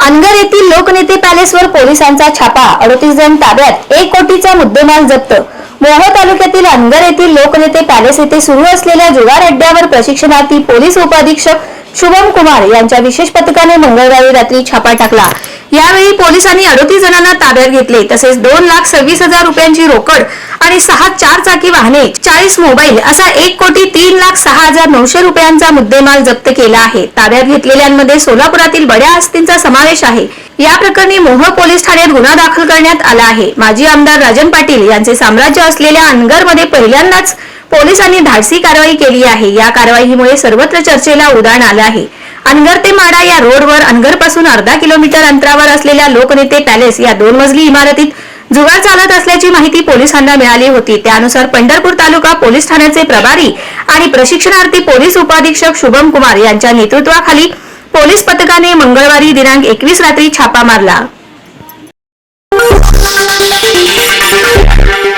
अनगर येथील लोकनेते पॅलेसवर पोलिसांचा छापा. अडतीस जण ताब्यात. एक कोटीचा मुद्देमाल जप्त. मोहोळ तालुक्यातील अनगर येथील लोकनेते पॅलेस येथे सुरू असलेल्या जुगार अड्ड्यावर प्रशिक्षणार्थी पोलीस उपअधीक्षक शुभम कुमार यांच्या विशेष पथकाने मंगळवारी रात्री छापा टाकला. यावेळी पोलिसांनी अडतीस जणांना ताब्यात घेतले. तसेच दोन लाख सव्वीस हजार रुपयांची रोकड आणि सहा चार चाकी वाहने चाळीस मोबाईल असा एक कोटी तीन लाख सहा हजार नऊशे रुपयांचा मुद्देमाल जप्त केला आहे. ताब्यात घेतलेल्यांमध्ये सोलापुरातील बड्या आस्तींचा समावेश आहे. या प्रकरणी मोह पोलीस ठाण्यात गुन्हा दाखल करण्यात आला आहे. माजी आमदार राजन पाटील यांचे साम्राज्य असलेल्या अनगरमध्ये पहिल्यांदाच पोलिसांनी धाडसी कारवाई केली आहे. या कारवाईमुळे सर्वत्र चर्चेला उदाहरण आलं आहे. अनगर ते माडा या रोडवर अनगरपासून अर्धा किलोमीटर अंतरावर असलेल्या लोकनेते पॅलेस या दोन मजली इमारतीत जुगार चालत असल्याची माहिती पोलिसांना मिळाली होती. त्यानुसार पंढरपूर तालुका पोलीस ठाण्याचे प्रभारी आणि प्रशिक्षणार्थी पोलीस उपाधीक्षक शुभम कुमार यांच्या नेतृत्वाखाली पोलीस पथकाने मंगळवारी दिनांक एकवीस रात्री छापा मारला.